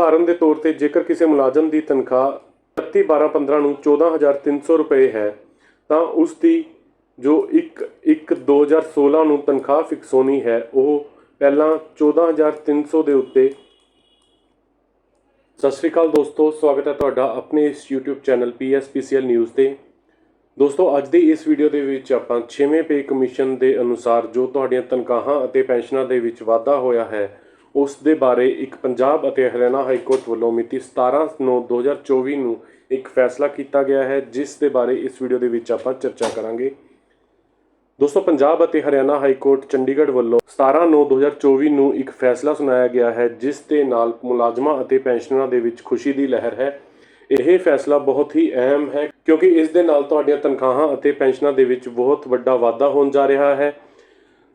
ਉਦਾਹਰਨ ਦੇ ਤੌਰ ਤੇ ਜੇਕਰ ਕਿਸੇ ਮੁਲਾਜ਼ਮ ਦੀ ਤਨਖਾਹ 31 12 15 ਨੂੰ 14300 ਰੁਪਏ ਹੈ, ਤਾਂ ਉਸ ਦੀ ਜੋ 1 1 2016 ਨੂੰ ਤਨਖਾਹ ਫਿਕਸ ਹੋਣੀ ਹੈ, ਉਹ ਪਹਿਲਾਂ 14300 ਦੇ ਉੱਤੇ। ਸਤਿ ਸ਼੍ਰੀ ਅਕਾਲ ਦੋਸਤੋ, ਸਵਾਗਤ ਹੈ ਤੁਹਾਡਾ ਆਪਣੇ ਇਸ YouTube ਚੈਨਲ PSPCL ਨਿਊਜ਼ ਤੇ। ਦੋਸਤੋ, ਅੱਜ ਦੀ ਇਸ ਵੀਡੀਓ ਦੇ ਵਿੱਚ ਆਪਾਂ 6ਵੇਂ ਪੇ ਕਮਿਸ਼ਨ ਦੇ ਅਨੁਸਾਰ ਜੋ ਤੁਹਾਡੀਆਂ ਤਨਖਾਹਾਂ ਅਤੇ ਪੈਨਸ਼ਨਾਂ ਦੇ ਵਿੱਚ ਵਾਧਾ ਹੋਇਆ ਹੈ ਉਸ ਦੇ ਬਾਰੇ ਇੱਕ ਪੰਜਾਬ ਅਤੇ ਹਰਿਆਣਾ ਹਾਈ ਕੋਰਟ ਵੱਲੋਂ ਮਿਤੀ 17/9/2024 ਨੂੰ ਇੱਕ ਫੈਸਲਾ ਕੀਤਾ ਗਿਆ ਹੈ, ਜਿਸ ਦੇ ਬਾਰੇ ਇਸ ਵੀਡੀਓ ਦੇ ਵਿੱਚ ਆਪਾਂ ਚਰਚਾ ਕਰਾਂਗੇ। ਦੋਸਤੋ, ਪੰਜਾਬ ਅਤੇ ਹਰਿਆਣਾ ਹਾਈ ਕੋਰਟ ਚੰਡੀਗੜ੍ਹ ਵੱਲੋਂ 17/9/2024 ਨੂੰ ਇੱਕ ਫੈਸਲਾ ਸੁਣਾਇਆ ਗਿਆ ਹੈ, ਜਿਸ ਦੇ ਨਾਲ ਮੁਲਾਜ਼ਮਾਂ ਅਤੇ ਪੈਨਸ਼ਨਰਾਂ ਦੇ ਵਿੱਚ ਖੁਸ਼ੀ ਦੀ ਲਹਿਰ ਹੈ। ਇਹ ਫੈਸਲਾ ਬਹੁਤ ਹੀ ਅਹਿਮ ਹੈ, ਕਿਉਂਕਿ ਇਸ ਦੇ ਨਾਲ ਤੁਹਾਡੀਆਂ ਤਨਖਾਹਾਂ ਅਤੇ ਪੈਨਸ਼ਨਾਂ ਦੇ ਵਿੱਚ ਬਹੁਤ ਵੱਡਾ ਵਾਧਾ ਹੋਣ ਜਾ ਰਿਹਾ ਹੈ।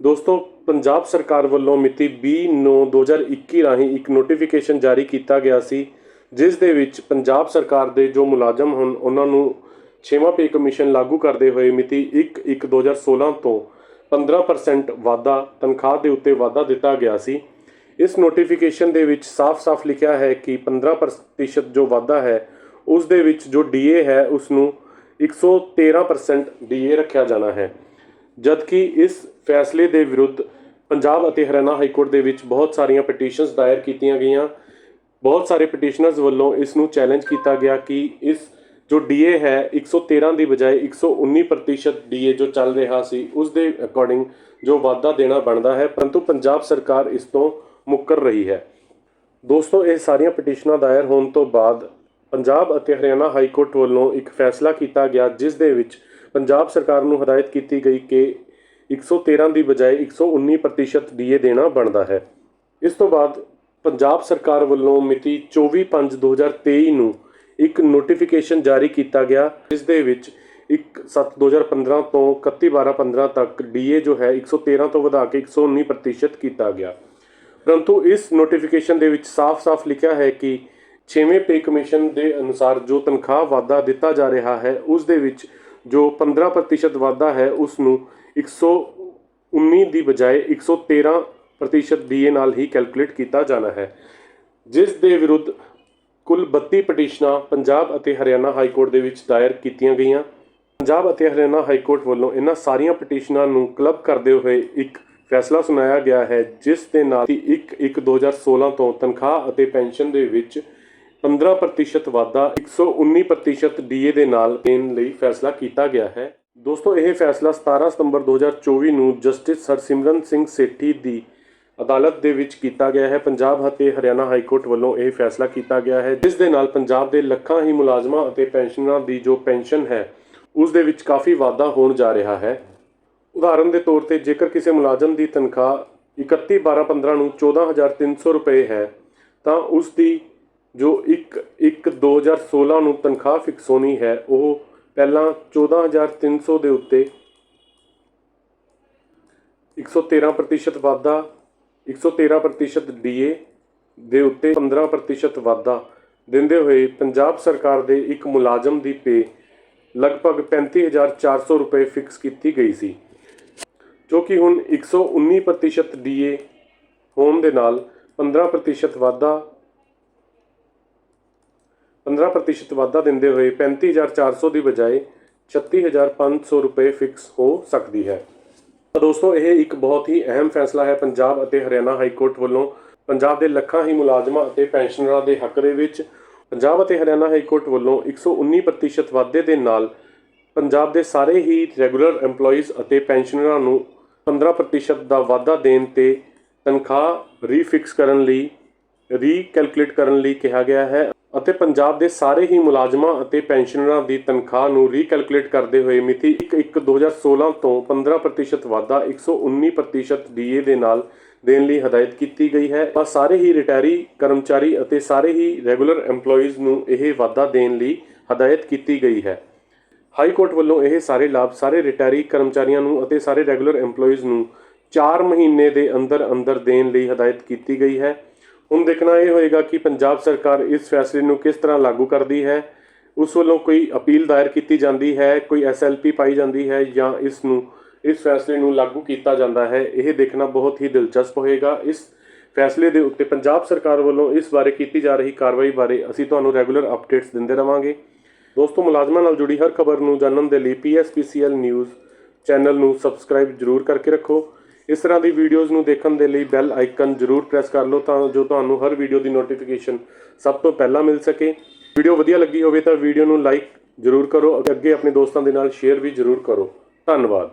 ਦੋਸਤੋ, ਪੰਜਾਬ ਸਰਕਾਰ ਵੱਲੋਂ ਮਿਤੀ 20/9/2021 ਰਾਹੀਂ ਇੱਕ ਨੋਟੀਫਿਕੇਸ਼ਨ ਜਾਰੀ ਕੀਤਾ ਗਿਆ ਸੀ, ਜਿਸ ਦੇ ਵਿੱਚ ਪੰਜਾਬ ਸਰਕਾਰ ਦੇ ਜੋ ਮੁਲਾਜ਼ਮ ਹਨ, ਉਹਨਾਂ ਨੂੰ 6ਵਾਂ ਪੇ ਕਮਿਸ਼ਨ ਲਾਗੂ ਕਰਦੇ ਹੋਏ ਮਿਤੀ 1/1/2016 ਤੋਂ 15% ਵਾਧਾ, ਤਨਖਾਹ ਦੇ ਉੱਤੇ ਵਾਧਾ ਦਿੱਤਾ ਗਿਆ ਸੀ। ਇਸ ਨੋਟੀਫਿਕੇਸ਼ਨ ਦੇ ਵਿੱਚ ਸਾਫ਼-ਸਾਫ਼ ਲਿਖਿਆ ਹੈ ਕਿ 15% ਜੋ ਵਾਧਾ ਹੈ, ਉਸ ਦੇ ਵਿੱਚ ਜੋ ਡੀਏ ਹੈ, ਉਸ ਨੂੰ 113% ਡੀਏ ਰੱਖਿਆ ਜਾਣਾ ਹੈ। ਜਦਕਿ ਇਸ ਫੈਸਲੇ ਦੇ ਵਿਰੁੱਧ ਪੰਜਾਬ ਅਤੇ ਹਰਿਆਣਾ ਹਾਈ ਕੋਰਟ ਦੇ ਵਿੱਚ ਬਹੁਤ ਸਾਰੀਆਂ ਪਟੀਸ਼ਨਸ ਦਾਇਰ ਕੀਤੀਆਂ ਗਈਆਂ। ਬਹੁਤ ਸਾਰੇ ਪਟੀਸ਼ਨਰਸ ਵੱਲੋਂ ਇਸ ਨੂੰ ਚੈਲੰਜ ਕੀਤਾ ਗਿਆ ਕਿ ਇਸ ਜੋ ਡੀਏ ਹੈ 113 ਦੀ ਬਜਾਏ 119% ਡੀਏ ਜੋ ਚੱਲ ਰਿਹਾ ਸੀ, ਉਸ ਦੇ ਅਕੋਰਡਿੰਗ ਜੋ ਵਾਅਦਾ ਦੇਣਾ ਬਣਦਾ ਹੈ, ਪਰੰਤੂ ਪੰਜਾਬ ਸਰਕਾਰ ਇਸ ਤੋਂ ਮੁੱਕਰ ਰਹੀ ਹੈ। ਦੋਸਤੋ, ਇਹ ਸਾਰੀਆਂ ਪਟੀਸ਼ਨਾਂ ਦਾਇਰ ਹੋਣ ਤੋਂ ਬਾਅਦ ਪੰਜਾਬ ਅਤੇ ਹਰਿਆਣਾ ਹਾਈ ਕੋਰਟ ਵੱਲੋਂ ਇੱਕ ਫੈਸਲਾ ਕੀਤਾ ਗਿਆ, ਜਿਸ ਦੇ ਵਿੱਚ ਪੰਜਾਬ ਸਰਕਾਰ ਨੂੰ ਹਦਾਇਤ ਕੀਤੀ ਗਈ ਕਿ 113 ਦੀ ਬਜਾਏ 119% ਡੀਏ ਦੇਣਾ ਬਣਦਾ ਹੈ। ਇਸ ਤੋਂ ਬਾਅਦ ਪੰਜਾਬ ਸਰਕਾਰ ਵੱਲੋਂ ਮਿਤੀ 24/5/2023 ਨੂੰ ਇੱਕ ਨੋਟੀਫਿਕੇਸ਼ਨ ਜਾਰੀ ਕੀਤਾ ਗਿਆ, ਜਿਸ ਦੇ ਵਿੱਚ 1/7/2015 ਤੋਂ 31/12/15 ਤੱਕ ਡੀਏ ਜੋ ਹੈ 113 ਤੋਂ ਵਧਾ ਕੇ 119% ਕੀਤਾ ਗਿਆ। ਪਰੰਤੂ ਇਸ ਨੋਟੀਫਿਕੇਸ਼ਨ ਦੇ ਵਿੱਚ ਸਾਫ਼-ਸਾਫ਼ ਲਿਖਿਆ ਹੈ ਕਿ 6ਵੇਂ ਪੇ ਕਮਿਸ਼ਨ ਦੇ ਅਨੁਸਾਰ ਜੋ ਤਨਖਾਹ ਵਾਧਾ ਦਿੱਤਾ ਜਾ ਰਿਹਾ ਹੈ, ਉਸ ਦੇ ਵਿੱਚ ਜੋ 15% ਵਾਧਾ ਹੈ ਉਸ ਨੂੰ 119 ਦੀ ਬਜਾਏ 113% ਡੀਏ ਨਾਲ ਹੀ ਕੈਲਕੂਲੇਟ ਕੀਤਾ ਜਾਣਾ ਹੈ। ਜਿਸ ਦੇ ਵਿਰੁੱਧ ਕੁੱਲ 32 ਪਟੀਸ਼ਨਾਂ ਪੰਜਾਬ ਅਤੇ ਹਰਿਆਣਾ ਹਾਈ ਕੋਰਟ ਦੇ ਵਿੱਚ ਦਾਇਰ ਕੀਤੀਆਂ ਗਈਆਂ। ਪੰਜਾਬ ਅਤੇ ਹਰਿਆਣਾ ਹਾਈ ਕੋਰਟ ਵੱਲੋਂ ਇਹਨਾਂ ਸਾਰੀਆਂ ਪਟੀਸ਼ਨਾਂ ਨੂੰ ਕਲੱਬ ਕਰਦੇ ਹੋਏ ਇੱਕ ਫੈਸਲਾ ਸੁਣਾਇਆ ਗਿਆ ਹੈ, ਜਿਸ ਦੇ ਨਾਲ 1/1/2016 ਤੋਂ ਤਨਖਾਹ ਅਤੇ ਪੈਨਸ਼ਨ ਦੇ ਵਿੱਚ 15% ਵਾਧਾ 119% ਡੀਏ ਦੇ ਨਾਲ ਦੇਣ ਲਈ ਫੈਸਲਾ ਕੀਤਾ ਗਿਆ ਹੈ। ਦੋਸਤੋ, ਇਹ ਫੈਸਲਾ 17 ਸਤੰਬਰ 2024 ਨੂੰ ਜਸਟਿਸ ਹਰਸਿਮਰਨ ਸਿੰਘ ਸੇਠੀ ਦੀ ਅਦਾਲਤ ਦੇ ਵਿੱਚ ਕੀਤਾ ਗਿਆ ਹੈ। ਪੰਜਾਬ ਅਤੇ ਹਰਿਆਣਾ ਹਾਈ ਕੋਰਟ ਵੱਲੋਂ ਇਹ ਫੈਸਲਾ ਕੀਤਾ ਗਿਆ ਹੈ, ਜਿਸ ਦੇ ਨਾਲ ਪੰਜਾਬ ਦੇ ਲੱਖਾਂ ਹੀ ਮੁਲਾਜ਼ਮਾਂ ਅਤੇ ਪੈਨਸ਼ਨਰਾਂ ਦੀ ਜੋ ਪੈਨਸ਼ਨ ਹੈ, ਉਸ ਦੇ ਵਿੱਚ ਕਾਫੀ ਵਾਧਾ ਹੋਣ ਜਾ ਰਿਹਾ ਹੈ। ਉਦਾਹਰਨ ਦੇ ਤੌਰ ਤੇ ਜੇਕਰ ਕਿਸੇ ਮੁਲਾਜ਼ਮ ਦੀ ਤਨਖਾਹ 31 12 15 ਨੂੰ 14300 ਰੁਪਏ ਹੈ, ਤਾਂ ਉਸ ਦੀ ਜੋ 1 1 2016 ਨੂੰ ਤਨਖਾਹ ਫਿਕਸ ਹੋਣੀ ਹੈ, ਉਹ ਪਹਿਲਾਂ 14300 ਦੇ ਉੱਤੇ 113% ਵਾਧਾ 113% ਡੀਏ ਦੇ ਉੱਤੇ 15% ਵਾਧਾ ਦਿੰਦੇ ਹੋਏ ਪੰਜਾਬ ਸਰਕਾਰ ਦੇ ਇੱਕ ਮੁਲਾਜ਼ਮ ਦੀ ਪੇ ਲਗਭਗ 35400 ਰੁਪਏ ਫਿਕਸ ਕੀਤੀ ਗਈ ਸੀ। ਜੋ ਕਿ ਹੁਣ 119% ਡੀਏ ਹੋਣ ਦੇ ਨਾਲ 15% ਵਾਧਾ 15% ਵਾਧਾ ਦਿੰਦੇ ਹੋਏ 35400 ਦੀ ਬਜਾਏ 36500 ਰੁਪਏ ਫਿਕਸ ਹੋ ਸਕਦੀ ਹੈ। ਤਾਂ ਦੋਸਤੋ, ਇਹ ਇੱਕ ਬਹੁਤ ਹੀ ਅਹਿਮ ਫੈਸਲਾ ਹੈ ਪੰਜਾਬ ਅਤੇ ਹਰਿਆਣਾ ਹਾਈ ਕੋਰਟ ਵੱਲੋਂ। ਪੰਜਾਬ ਦੇ ਲੱਖਾਂ ਹੀ ਮੁਲਾਜ਼ਮਾਂ ਅਤੇ ਪੈਨਸ਼ਨਰਾਂ ਦੇ ਹੱਕ ਦੇ ਵਿੱਚ ਪੰਜਾਬ ਅਤੇ ਹਰਿਆਣਾ ਹਾਈ ਕੋਰਟ ਵੱਲੋਂ 119% ਵਾਧੇ ਦੇ ਨਾਲ ਪੰਜਾਬ ਦੇ ਸਾਰੇ ਹੀ ਰੈਗੂਲਰ EMPLOYEES ਅਤੇ ਪੈਨਸ਼ਨਰਾਂ ਨੂੰ 15% ਦਾ ਵਾਧਾ ਦੇਣ ਤੇ ਤਨਖਾਹ ਰੀਫਿਕਸ ਕਰਨ ਲਈ, ਰੀਕੈਲਕੂਲੇਟ ਕਰਨ ਲਈ ਕਿਹਾ ਗਿਆ ਹੈ। ਅਤੇ ਪੰਜਾਬ ਦੇ ਸਾਰੇ ਹੀ ਮੁਲਾਜ਼ਮਾਂ ਅਤੇ ਪੈਨਸ਼ਨਰਾਂ ਦੀ ਤਨਖਾਹ ਨੂੰ ਰੀਕੈਲਕੂਲੇਟ ਕਰਦੇ ਹੋਏ ਮਿਤੀ 1/1/2016 ਤੋਂ 15% ਵਾਧਾ 119% ਡੀਏ ਦੇ ਨਾਲ ਦੇਣ ਲਈ ਹਦਾਇਤ ਕੀਤੀ ਗਈ ਹੈ। ਪਰ ਸਾਰੇ ਹੀ ਰਿਟਾਇਰੀ ਕਰਮਚਾਰੀ ਅਤੇ ਸਾਰੇ ਹੀ ਰੈਗੂਲਰ EMPLOYEES ਨੂੰ ਇਹ ਵਾਧਾ ਦੇਣ ਲਈ ਹਦਾਇਤ ਕੀਤੀ ਗਈ ਹੈ। ਹਾਈ ਕੋਰਟ ਵੱਲੋਂ ਇਹ ਸਾਰੇ ਲਾਭ ਸਾਰੇ ਰਿਟਾਇਰੀ ਕਰਮਚਾਰੀਆਂ ਨੂੰ ਅਤੇ ਸਾਰੇ ਰੈਗੂਲਰ EMPLOYEES ਨੂੰ 4 ਮਹੀਨੇ ਦੇ ਅੰਦਰ ਅੰਦਰ ਦੇਣ ਲਈ ਹਦਾਇਤ ਕੀਤੀ ਗਈ ਹੈ। ਹੁਣ ਦੇਖਣਾ ਇਹ ਹੋਏਗਾ ਕਿ ਪੰਜਾਬ ਸਰਕਾਰ ਇਸ ਫੈਸਲੇ ਨੂੰ ਕਿਸ ਤਰ੍ਹਾਂ ਲਾਗੂ ਕਰਦੀ ਹੈ। ਉਸ ਵੱਲੋਂ ਕੋਈ ਅਪੀਲ ਦਾਇਰ ਕੀਤੀ ਜਾਂਦੀ ਹੈ, ਕੋਈ ਐਸਐਲਪੀ ਪਾਈ ਜਾਂਦੀ ਹੈ ਜਾਂ ਇਸ ਨੂੰ, ਇਸ ਫੈਸਲੇ ਨੂੰ ਲਾਗੂ ਕੀਤਾ ਜਾਂਦਾ ਹੈ, ਇਹ ਦੇਖਣਾ ਬਹੁਤ ਹੀ ਦਿਲਚਸਪ ਹੋਏਗਾ। ਇਸ ਫੈਸਲੇ ਦੇ ਉੱਤੇ ਪੰਜਾਬ ਸਰਕਾਰ ਵੱਲੋਂ ਇਸ ਬਾਰੇ ਕੀਤੀ ਜਾ ਰਹੀ ਕਾਰਵਾਈ ਬਾਰੇ ਅਸੀਂ ਤੁਹਾਨੂੰ ਰੈਗੂਲਰ ਅਪਡੇਟਸ ਦਿੰਦੇ ਰਵਾਂਗੇ। ਦੋਸਤੋ, ਮੁਲਾਜ਼ਮਾਂ ਨਾਲ ਜੁੜੀ ਹਰ ਖਬਰ ਨੂੰ ਜਾਣਨ ਦੇ ਲਈ ਪੀਐਸਪੀਸੀਐਲ ਨਿਊਜ਼ ਚੈਨਲ ਨੂੰ ਸਬਸਕ੍ਰਾਈਬ ਜਰੂਰ ਕਰਕੇ ਰੱਖੋ। ਇਸ ਤਰ੍ਹਾਂ ਦੀ ਵੀਡੀਓਜ਼ ਨੂੰ ਦੇਖਣ ਦੇ ਲਈ ਬੈਲ ਆਈਕਨ ਜਰੂਰ ਪ੍ਰੈਸ ਕਰ ਲਓ ਤਾਂ ਜੋ ਤੁਹਾਨੂੰ ਹਰ ਵੀਡੀਓ ਦੀ ਨੋਟੀਫਿਕੇਸ਼ਨ ਸਭ ਤੋਂ ਪਹਿਲਾਂ ਮਿਲ ਸਕੇ। ਵੀਡੀਓ ਵਧੀਆ ਲੱਗੀ ਹੋਵੇ ਤਾਂ ਵੀਡੀਓ ਨੂੰ ਲਾਈਕ ਜਰੂਰ ਕਰੋ ਅਤੇ ਅੱਗੇ ਆਪਣੇ ਦੋਸਤਾਂ ਦੇ ਨਾਲ ਸ਼ੇਅਰ ਵੀ ਜਰੂਰ ਕਰੋ। ਧੰਨਵਾਦ।